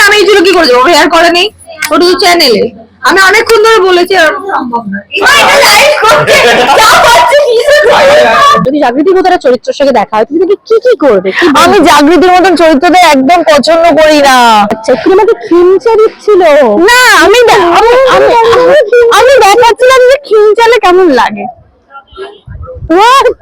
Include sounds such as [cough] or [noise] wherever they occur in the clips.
নামিয়ে ছিল কি করে দেবো হেয়ার করে নেই ওটা তো চ্যানেলে আমি অনেকক্ষণ ধরে বলেছি না। যদি জাগৃতি তারা চরিত্রের সঙ্গে দেখা হয় তুমি তাকে কি কি করবে? আমি জাগৃতির মতন চরিত্রদের একদম পছন্দ করি না। আচ্ছা একটু আমাকে খিমচা দিচ্ছিল না আমি আমি আমি আমি দেখাচ্ছিলাম যে খিমচালে কেমন লাগে। What?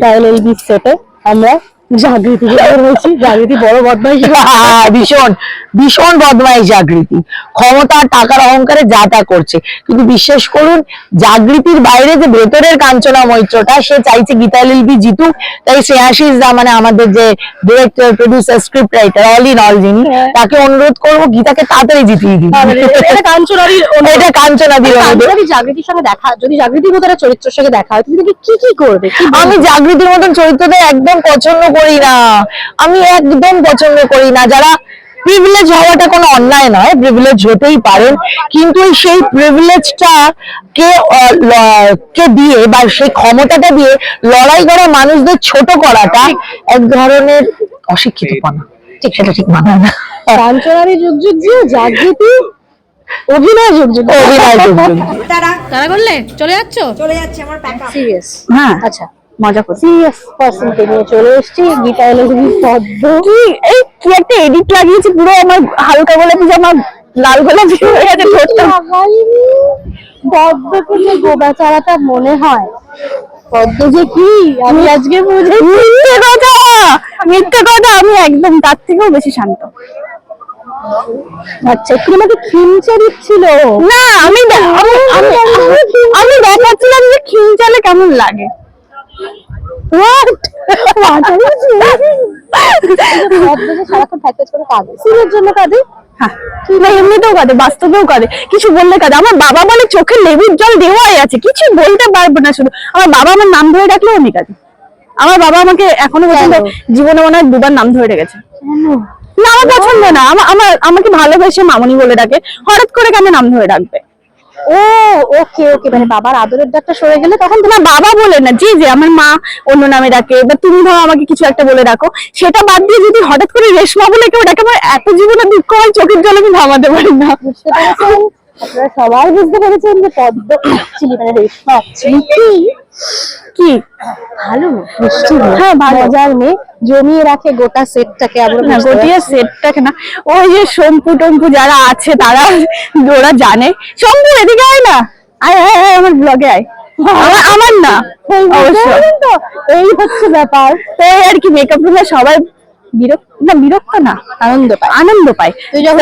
প্যারালেল সেটে আমরা জাগৃতি জাগৃতি বড় বদমাইশ। [laughs] ভীষণ ভীষণ বদমাইশ জাগৃতি। ক্ষমতা টাকার অহংকারে যা তা করছে। কিন্তু বিশ্বাস করুন জাগৃতির বাইরে যে ভেতরের কাঞ্চনা মৈত্রটা সে চাইছে গীতা এলএলবি জিতুক। তাই শ্রেয়াশিস দা মানে আমাদের যে director producer script writer all in all যিনি হ্যাঁ। তাকে অনুরোধ করব গীতাকে তাড়াতাড়ি জিতিয়ে দিন। [laughs] এটা কাঞ্চনা দিল জাগৃতির সঙ্গে দেখা যদি জাগৃতি তারা চরিত্রের সঙ্গে দেখা হয় তুমি কি কি করবে আমি জাগৃতির মতন চরিত্রদের একদম পছন্দ করি না। আমি একদম পছন্দ করি না। যারা প্রিভিলেজ হওয়াটা কোনো অন্যায় নয় প্রিভিলেজ হতেই পারেন। কিন্তু সেই প্রিভিলেজটা কে কে দিয়ে বা সেই ক্ষমতাটা দিয়ে লড়াই করা মানুষদের ছোট করাটা এক ধরনের অশিক্ষিতপনা ঠিক সেটা ঠিক মানায় না। কাঞ্চনারি যুগ যুগ দিয়ে জাগৃতি অভিনয় যুগ যুগ অভিনয় যোগ্য। তারা করলে? চলে যাচ্ছ? চলে যাচ্ছে আমার প্যাক। সিরিয়াস হ্যাঁ। আচ্ছা। মজা করছি সিরিয়াস পার্সনকে নিয়ে চলে এসেছি গীতা এলএলবি পদ্ম কি এই কি একটা এডিট লাগিয়েছি পুরো আমার হালকা গোলাপি জামা লাল গোলাপি হয়ে গেছে ঠোঁটটা যে গোবেচারাটা মনে হয় পদ্ম যে কি আমি আজকে বুঝে মিথ্যে কথা মিথ্যে কথা আমি একদম তার থেকেও বেশি শান্ত আচ্ছা একটু আমাকে খিমচা দিচ্ছিল না আমি আমি দেখাচ্ছিলাম যে খিমচালে কেমন লাগে সারাক্ষণ ফ্যাকাজ করে কাঁদে। সিনের জন্য কাঁদে? হ্যাঁ। না? এমনিতেও কাঁদে বাস্তবেও কাঁদে। কিছু বললে কাঁদে। আমার বাবা বলে চোখে লেবুর জল দেওয়াই আছে। কিছু বলতে পারব না শুধু। আমার বাবা আমার নাম ধরে ডাকলেও আমি কাঁদি। আমার বাবা আমাকে এখনও পর্যন্ত জীবনে মনে হয় দুবার নাম ধরে ডেকেছে। না আমার পছন্দ না। আমার আমাকে ভালোবেসে মামনি বলে ডাকে। হঠাৎ করে কেন নাম ধরে ডাকবে? ও, ওকে ওকে মানে বাবার আদরের ডাকটা সরে গেলে তখন তোমার বাবা বলে না, জি যে আমার মা অন্য নামে ডাকে, বা তুমি ধরো আমাকে কিছু একটা বলে ডাকো, সেটা বাদ দিয়ে যদি হঠাৎ করে রেশমা বলে কেউ ডাকে, আমার এত জীবনে দুঃখ হয়, চোখের জল আমি থামাতে পারি না। আপনারা সবাই বুঝতে পেরেছেন যে পদ্ম মানে কি কি? ভালো। মিষ্টি হ্যাঁ, ভালো। মজার মেয়ে। জমিয়ে রাখে গোটা সেটটাকে। আমরা না গোটিয়ে সেটটাকে না। ওই যে শম্পু টম্পু যারা আছে তারা ওরা জানে। শম্পু এদিকে আয় না। আয় আয় আয় আমার ব্লগে আয়। আমার না? এই হচ্ছে ব্যাপার। তো আর কি মেকআপ রুমে সবাই বিরক্ত না বিরক্ত না আনন্দ পায় আনন্দ পায়। যখন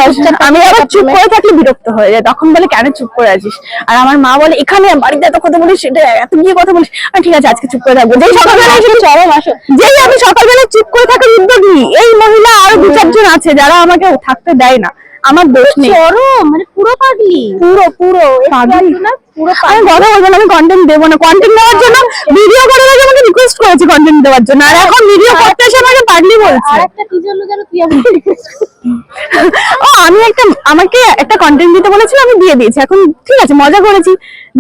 আমি আবার চুপ করে থাকলে বিরক্ত হয়ে যায় তখন বলে কেন চুপ করে আছিস? আর আমার মা বলে এখানে বাড়িতে এত কথা বলিস সেটা এত গিয়ে কথা বলিস? আমি ঠিক আছে আজকে চুপ করে থাকব। যেই সকালবেলা চরম আসো যেই আমি সকালবেলা চুপ করে থাকার উদ্যোগ নিই এই মহিলা আরও দু চারজন আছে যারা আমাকে থাকতে দেয় না। আমার দোষ নেই। চরম মানে পুরো পাগলি। পুরো পুরো পাগলি। না? পুরো আমি কথা বলব না আমি কন্টেন্ট দেবো না। কন্টেন্ট দেওয়ার জন্য ভিডিও করে আগে আমাকে রিকোয়েস্ট করেছে কন্টেন্ট দেওয়ার জন্য। আর এখন ভিডিও করতে এসে আমাকে পাগলি বলছে। আর একটা কি জন্য যেন তুই আমাকে ও আমি একটা আমাকে একটা কন্টেন্ট দিতে বলেছিল আমি দিয়ে দিয়েছি। এখন ঠিক আছে মজা করেছি।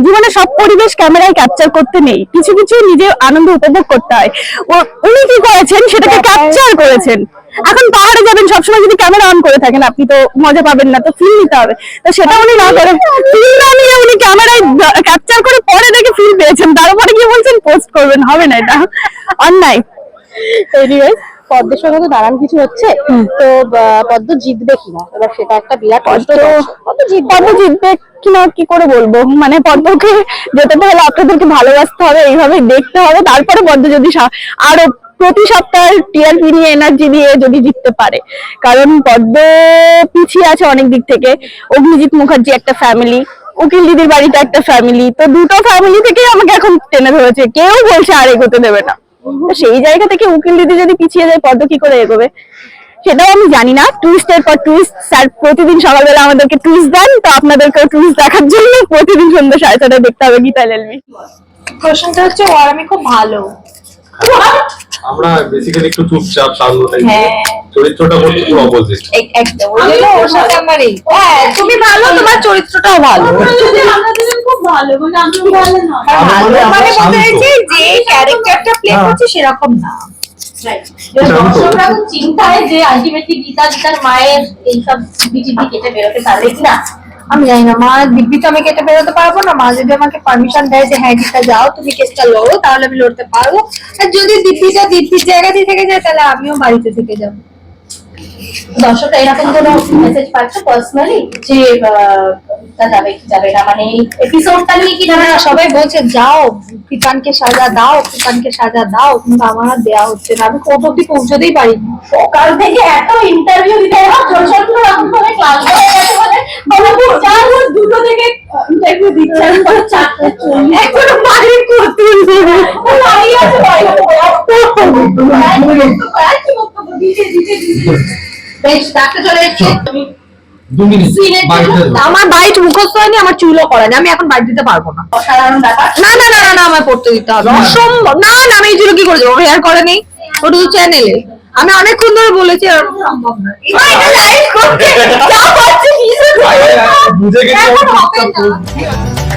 জীবনে সব পরিবেশ ক্যামেরায় ক্যাপচার করতে নেই। কিছু কিছু নিজে আনন্দ উপভোগ করতে হয়। ও উনি কি করেছেন? সেটাকে ক্যাপচার করেছেন। এখন পাহাড়ে যাবেন সবসময় যদি ক্যামেরা অন করে থাকেন আপনি তো মজা পাবেন না তো ফিল নিতে হবে। তো সেটা উনি না করে। ফিল না নিয়ে উনি ক্যামেরায় ক্যাপচার করে পরে দেখে ফিল পেয়েছেন। তারপরে গিয়ে বলছেন পোস্ট করবেন হবে না এটা। অন্যায়। পদ্মের সঙ্গে তো কিছু হচ্ছে। তো পদ্ম জিতবে কিনা? এবার সেটা একটা বিরাট পদ্ম- জিতবে? কিনা কি করে বলব? মানে পদ্মকে যেতে হলে আপনাদেরকে ভালোবাসতে হবে এইভাবে দেখতে হবে। তারপরে পদ্ম যদি আরও প্রতি সপ্তাহে টিআরপি নিয়ে এনার্জি দিয়ে যদি জিততে পারে। কারণ পদ্ম পিছিয়ে আছে অনেক দিক থেকে। অগ্নিজিৎ মুখার্জি একটা ফ্যামিলি উকিল দিদির বাড়িতে একটা ফ্যামিলি তো দুটো ফ্যামিলি থেকেই আমাকে এখন টেনে ধরেছে। কেউ বলছে আর এগোতে দেবে না। তো সেই জায়গা থেকে উকিল দিদি যদি পিছিয়ে যায়, পদ্ম কি করে এগোবে? সেটাও আমি জানি না। টুইস্টের পর টুইস্ট স্যার, প্রতিদিন সকালবেলা আমাদেরকে টুইস্ট দেন। তো আপনাদেরকেও টুইস্ট দেখার জন্য প্রতিদিন সন্ধ্যা সাড়ে ছটায় দেখতে হবে গীতা এলএলবি কোশ্চেনটা হচ্ছে আমি খুব ভালো। আমরা বেসিক্যালি একটু চুপচাপ শান্ত হ্যাঁ। চরিত্রটা করতে পুরো অপোজিট একদম ওর সাথে আমার এই হ্যাঁ তুমি ভালো তোমার চরিত্রটাও ভালো। খুব ভালো মানে আমি ভালো না। ভালো ভালো মানে মানে বলতে চাইছি যে ক্যারেক্টারটা প্লে হ্যাঁ। করছে সেরকম না। দর্শকরা চিন্তায় যে আলটিমেটলি গীতা গীতার মায়ের এইসব বিচিবি কেটে বেরোতে পারবে কিনা? আমি জানি না, মা দিব্যি তো আমি কেটে বেরোতে পারব না। মা যদি আমাকে পারমিশন দেয় যে হ্যাঁ গীতা যাও, তুমি কেসটা লড়ো, তাহলে আমি লড়তে পারব। আর যদি দিব্যিটা দিব্যির জায়গাতেই থেকে যায়, তাহলে আমিও বাড়িতে থেকে যাব। দর্শকরা এরকম কোনো মেসেজ পাচ্ছে পার্সোনালি যে যাবে কি যাবে না? মানে এপিসোডটা নিয়ে কি না সবাই বলছে, যাও, পিতানকে সাজা দাও, পিতানকে সাজা দাও, কিন্তু আমার আর দেওয়া হচ্ছে না। আমি কত অব্দি পৌঁছতেই পারিনি। সকাল থেকে এত ইন্টারভিউ দিতে প্রচণ্ড রকম করে ক্লাস হয়ে গেছে মানে বাবু চার ভোর দুটো থেকে ইন্টারভিউ দিচ্ছে। এখনও করতে। আমার বাইট মুখস্থ হয়নি আমার চুলও করেনি আমি এখন বাইট দিতে পারব না। না না না না না আমায় পড়তে দিতে হবে। অসম্ভব। না না আমি এই চুলো কি করে দেবো? হেয়ার করে নেই। ওটা তো চ্যানেলে আমি অনেকক্ষণ ধরে বলেছি সম্ভব না। মা, এটা live করতে যা হচ্ছে কি আরে, আরে, বুঝে